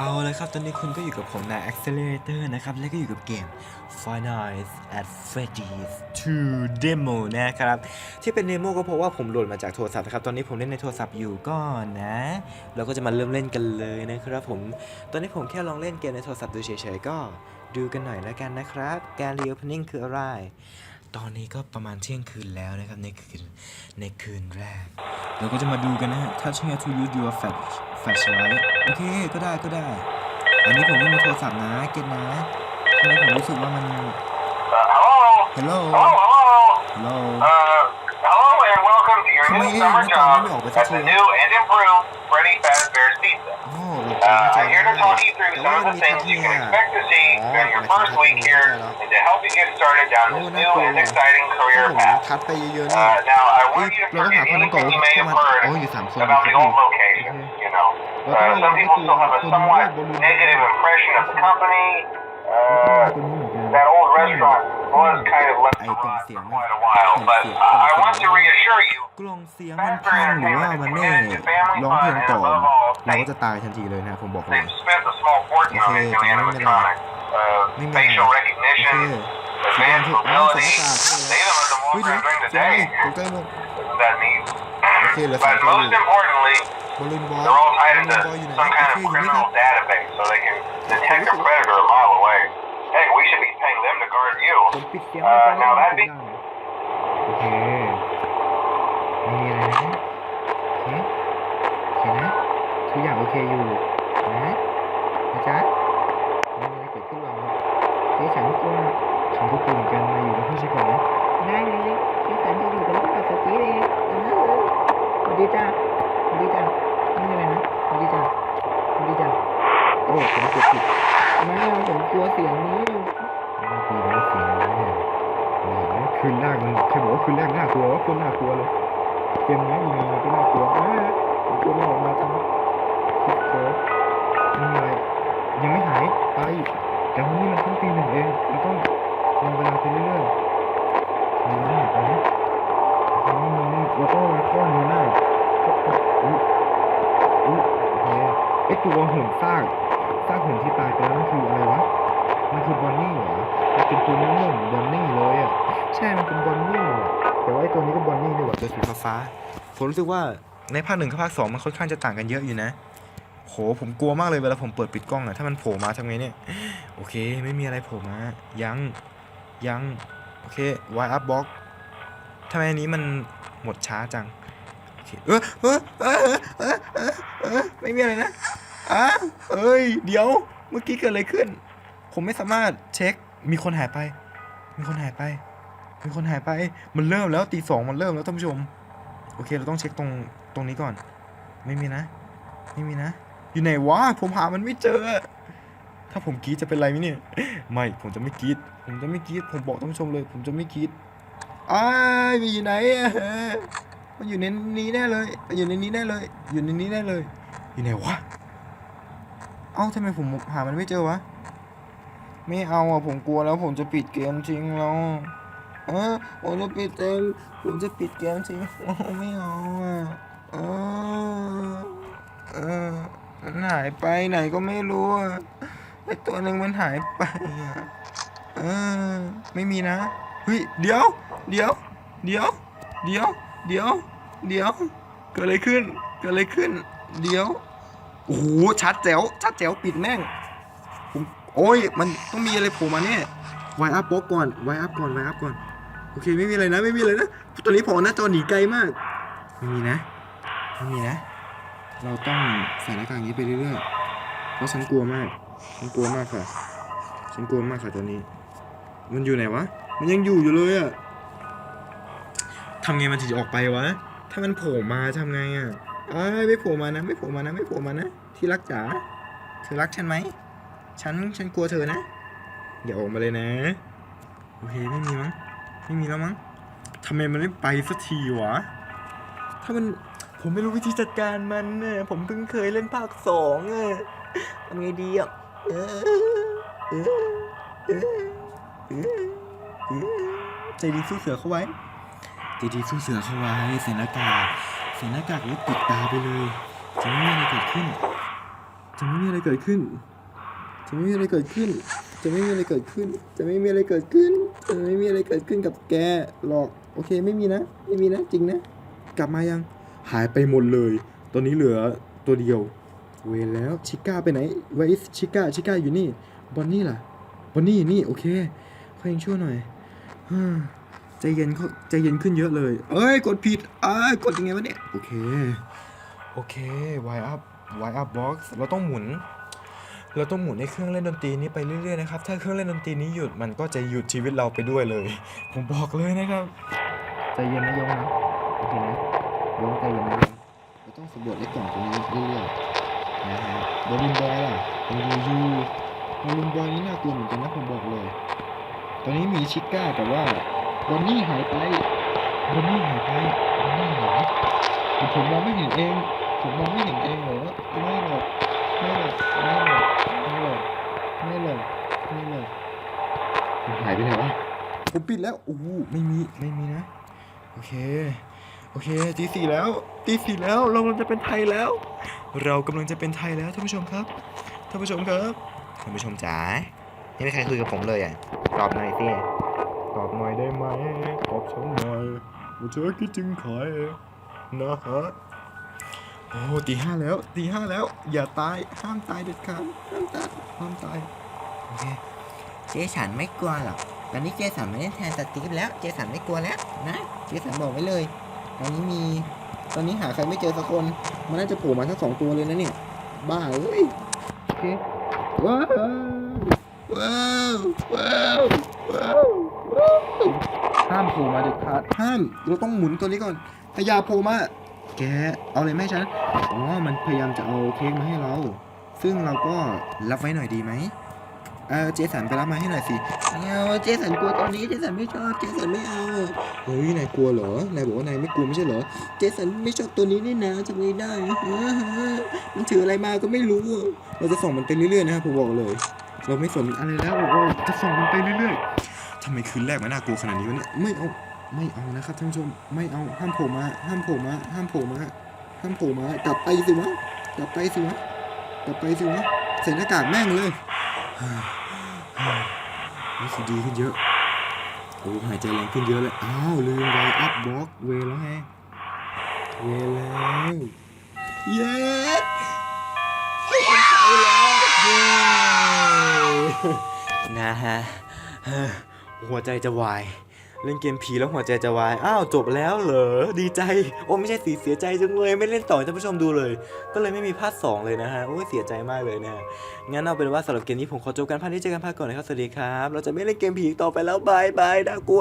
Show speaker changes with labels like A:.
A: เอาเลยครับ ตอนนี้คุณก็อยู่กับผมนาย Accelerator นะครับ และก็อยู่กับเกม Final at Freddy's 2 Demo นะครับ ที่เป็นเดโมก็เพราะว่าผมโหลดมาจากโทรศัพท์นะครับ ตอนนี้ผมเล่นในโทรศัพท์อยู่ก่อนนะ เราก็จะมาเริ่มเล่นกันเลยนะครับผม ตอนนี้ผมแค่ลองเล่นเกมในโทรศัพท์ดูเฉยๆ ก็ดูกันหน่อยแล้วกันนะครับ การ reopening คืออะไร ตอนนี้ก็ประมาณเที่ยงคืนแล้วนะครับในคืนในคืนแรก เราก็จะมาดูกันนะฮะ touching to use your flash flashlight โอเค ก็ได้ก็ได้ อันนี้ผมไม่มีโทรศัพท์นะ เก็ตนะทำไมผมรู้สึกว่ามัน
B: Uh, hello.
A: hello
B: Hello, hello.
A: hello
B: Uh, hello and welcome to your
A: Come
B: new
A: here,
B: summer
A: look,
B: job
A: let me open
B: at
A: it
B: the
A: to you. a lot
B: of the things you can expect to see during your first week here to help you get started down this new and exciting career path. Uh, now, I want you to forget anything you may have heard about the old location, you know. Uh, some people still have a somewhat negative impression of the company. Uh, that old restaurant was kind of left
A: ไอ้
B: to
A: กล่อง
B: rot
A: เสียง
B: for
A: มัน
B: quite a while,
A: กล่อง
B: but
A: เสียง
B: uh,
A: กล่อง
B: I
A: เสีย
B: want to
A: ง
B: reassure you
A: กล่องเสียงมันพังหรือว่ามันไม่ร้องเพลงต่อเราก็จะตายทันทีเลยนะผมบอกเลย
B: they've spent a small fortune on these new
A: Okay,
B: animatronic uh,
A: Maybe
B: facial
A: not.
B: recognition,
A: โอเค
B: advanced
A: ทุกคนใส่
B: mobility.
A: หน้ากาก
B: They even let them
A: เฮ้ย
B: walk
A: เดี๋ยว
B: around during the
A: เสียง
B: day.
A: นี่ตกใจหมด
B: Isn't that neat?
A: Okay, let's
B: but
A: go.
B: most importantly,
A: บอลลูนบอล
B: they're all
A: บอ
B: tied
A: ลลูน
B: into
A: บอลอยู่ไหน
B: some
A: โอ
B: kind
A: เค
B: of
A: อยู่นี่ครั
B: criminal
A: บ
B: database so they can detect a predator a mile away. Heck, we should be paying them to guard you.
A: ผมปิดเสียง
B: เอ่
A: ไม่
B: อ
A: ฟัง
B: now that
A: เสียงดังโอเคไม่มีอะไรนะโอเคโอเคนะทุกอย่างโอเคอยู่นะนะจ๊ะไม่มีอะไรเกิดขึ้นหรอกเฮ้ยฉันก็กลัวฉันก็กลัวเหมือนกันมาอยู่กับพี่ฉันก่อนนะได้เลยพี่ฉันจะอยู่กับพี่กับสตีฟเองเออสวัสดีจ้าสวัสดีจ้าไม่มีอะไรนะสวัสดีจ้าสวัสดีจ้าโอ้ผมกดผิด ไม่เอาผมกลัวเสียงนี้น่ากลัวนะเสียงนี้เนี่ยนี่นะคืนแรกมันใครบอกว่าคืนแรกน่ากลัวว่าคนน่ากลัวเลยเกมนี้ยังไงมันก็น่ากลัวเออผมกลัวมันออกมาทำคิดโค้ดไม่มีอะไรยังไม่หายไปแต่วันนี้มันเพิ่งตีหนึ่งเองมันต้องรอเวลาไปเรื่อยๆมีหน้าไปนะอันนี้มันแล้วก็ข้อนี้หน้าอุ๊ยอุ๊ยโอเคไอตัวหุ่นซากซาก มันเป็นตัวม่วงๆบอนนี่เลยอะใช่มันเป็นบอนนี่อะแต่ว่าไอ้ตัวนี้ก็บอนนี่ด้วยว่ะตัวสีฟ้าๆผมรู้สึกว่าในภาคหนึ่งกับภาคสองมันค่อนข้างจะต่างกันเยอะอยู่นะโหผมกลัวมากเลยเวลาผมเปิดปิดกล้องอะถ้ามันโผล่มาทำไงเนี่ยโอเค ไม่มีอะไรโผล่มายังยังโอเค Y up box ทำไมอันนี้มันหมดช้าจังโอเคเออเออเออเออเออเออไม่มีอะไรนะอะเอ้ย เดี๋ยวเมื่อกี้เกิดอะไรขึ้น ผมไม่สามารถเช็ค มีคนหายไป มีคนหายไป มีคนหายไป มันเริ่มแล้วตีสองมันเริ่มแล้วท่านผู้ชม โอเค เราต้องเช็คตรงตรงนี้ก่อน ไม่มีนะ ไม่มีนะ อยู่ไหนวะ ผมหามันไม่เจอ ถ้าผมกรีดจะเป็นไรไหมเนี่ย ไม่ ผมจะไม่กรีด ผมจะไม่กรีด ผมบอกท่านผู้ชมเลย ผมจะไม่กรีดอ้ายมันอยู่ไหนมันอยู่ในนี้แน่เลย อยู่ในนี้แน่เลย อยู่ในนี้แน่เลย อยู่ไหนวะ เอ้าทำไมผมหามันไม่เจอวะ ไม่เอาอะผมกลัวแล้วผมจะปิดเกมจริงแล้วเออผมจะปิดเกมผมจะปิดเกมจริงโอ้ไม่เอาอะเออเออมันหายไปไหนก็ไม่รู้อะไอตัวหนึ่งมันหายไปอะเออไม่มีนะเฮ้ยเดี๋ยว เดี๋ยว เดี๋ยว เดี๋ยว เดี๋ยว เดี๋ยว เกิดอะไรขึ้น เกิดอะไรขึ้น เดี๋ยวโอ้โหชัดแจ๋วชัดแจ๋วปิดแม่ง โอ้ย มันต้องมีอะไรโผล่มาเนี่ยไวอัพบล็อกก่อนไวอัพก่อนไวอัพก่อน โอเค ไม่มีอะไรนะ ไม่มีอะไรนะตัวนี้โผล่หน้าจอหนีไกลมาก ไม่มีนะ ไม่มีนะ เราต้องใส่หน้ากากอย่างนี้ไปเรื่อยๆ เพราะฉันกลัวมาก ฉันกลัวมากค่ะ ฉันกลัวมากค่ะตัวนี้ มันอยู่ไหนวะ มันยังอยู่อยู่เลยอะทำไงมันถึงจะออกไปวะ ถ้ามันโผล่มาทำไงอะอ้ไม่โผล่มานะ ไม่โผล่มานะ ไม่โผล่มานะ ที่รักจ๋าเธอรักฉันไหม ฉันฉันกลัวเธอนะอย่าออกมาเลยนะโอเคไม่มีมั้งไม่มีแล้วมั้งทำไมมันไม่ไปสักทีวะถ้ามันผมไม่รู้วิธีจัดการมันเนี่ยผมเพิ่งเคยเล่นภาคสองอะทำไงดีอะเออเออเออเออเออใจดีสู้เสือเข้าไว้ใจดีสู้เสือเข้าไว้ใส่หน้ากากใส่หน้ากากแล้วปิดตาไปเลยจะไม่มีอะไรเกิดขึ้นจะไม่มีอะไรเกิดขึ้น จะไม่มีอะไรเกิดขึ้น จะไม่มีอะไรเกิดขึ้น จะไม่มีอะไรเกิดขึ้น จะไม่มีอะไรเกิดขึ้นกับแกหรอก โอเคไม่มีนะ ไม่มีนะจริงนะ กลับมายัง หายไปหมดเลย ตอนนี้เหลือตัวเดียว เวรแล้วชิก้าไปไหน Where is ชิก้าชิก้าอยู่นี่ บอนนี่ล่ะ บอนนี่อยู่นี่โอเคค่อยยังชั่วหน่อยฮ่าใจเย็นเขาใจเย็นขึ้นเยอะเลย เอ้ยกดผิดอ้ายกดยังไงวะเนี่ย โอเค โอเค Y up Y up box เราต้องหมุน เราต้องหมุนให้เครื่องเล่นดนตรีนี้ไปเรื่อยๆนะครับ ถ้าเครื่องเล่นดนตรีนี้หยุดมันก็จะหยุดชีวิตเราไปด้วยเลย ผมบอกเลยนะครับ ใจเย็นนะโยงนะโอเคนะโยงใจเย็นนะโยงเราต้องสำรวจไอ้กล่องตัวนี้เรื่อยๆนะฮะโดลินบอยล่ะยังอยู่อยู่โดลินบอยนี่น่ากลัวเหมือนกันนะผมบอกเลย ตอนนี้มีชิก้าแต่ว่าบอนนี่หายไปบอนนี่หายไปบอนนี่หายผมมองไม่เห็นเอง ผมมองไม่เห็นเองเหรอไม่หรอกไม่หรอกไม่หรอกไม่หรอก ไม่หรอกไม่หรอกมันหายไปไหนวะผมปิดแล้วโอ้โหไม่มีไม่มีนะโอเคโอเคตีสี่แล้วตีสี่แล้วเรากำลังจะเป็นไทยแล้ว เรากำลังจะเป็นไทยแล้วท่านผู้ชมครับท่านผู้ชมครับท่านผู้ชมจ๋าไม่มีใครคุยกับผมเลยอะตอบหน่อยสิตอบหน่อยได้ไหมตอบฉันหน่อยว่าเธอคิดถึงใครนะฮะโอ้ตีห้าแล้วตีห้าแล้ว อย่าตายห้ามตายเด็ดขาดห้ามตายห้ามตายโอ เค
C: เจสันไม่กลัวหรอก ตอนนี้เจสันไม่ได้แทนสตีฟแล้ว เจสันไม่กลัวแล้วนะ เจสันบอกไว้เลย ตอนนี้มี
A: ตอนนี้หาใครไม่เจอสักคน มันน่าจะโผล่มาทั้งสองตัวเลยนะเนี่ย บ้าเอ้ยโอเคว้าวว้าวว้าวว้าวว้าวห้ามโผล่มาเด็ดขาดห้าม เราต้องหมุนตัวนี้ก่อนพยาโผล่มา แก เอาอะไรไหมฉัน อ๋อ มันพยายามจะเอาเค้กมาให้เรา ซึ่งเราก็รับไว้หน่อยดีไหม เออเจสันไปรับมาให้หน่อยสิ
C: เอาเจสันกลัวตอนนี้เจสันไม่ชอบเจสันไม่เอา
A: เฮ้ยนายกลัวเหรอนายบอกว่านายไม่กลัวไม่ใช่เหรอ
C: เจสันไม่ชอบตัวนี้นี่นะทำไงได้มันถืออะไรมาก็ไม่รู้
A: เราจะส่องมันไปเรื่อยๆนะครับผมบอกเลย เราไม่สนอะไรแล้วบอกว่าจะส่องมันไปเรื่อยๆทำไมคืนแรกมันน่ากลัวขนาดนี้วะเนี่ยไม่เอาไม่เอานะครับท่านผู้ชมไม่เอาห้ามโผล่มาห้ามโผล่มาห้ามโผล่มาห้ามโผล่มากลับไปสิวะกลับไปสิวะกลับไปสิวะใส่หน้ากากแม่งเลย รู้สึกดีขึ้นเยอะโอ้หายใจแรงขึ้นเยอะเลย อ้าว ลืมไวอัพบล็อกเวย์แล้วไงเวย์แล้วเย้เย้นะฮะหัวใจจะวาย เล่นเกมผีแล้วหัวใจจะวาย อ้าวจบแล้วเหรอ ดีใจ โอ้ไม่ใช่สีเสียใจจังเลย ไม่เล่นต่อท่านผู้ชมดูเลย ก็เลยไม่มีภาคสองเลยนะฮะ โอ้ยเสียใจมากเลยนะงั้นเอาเป็นว่าสำหรับเกมนี้ผมขอจบการพากย์นี้เจอกันภาคก่อนนะครับ สวัสดีครับ เราจะไม่เล่นเกมผีต่อไปแล้วบายบายน่ากลัว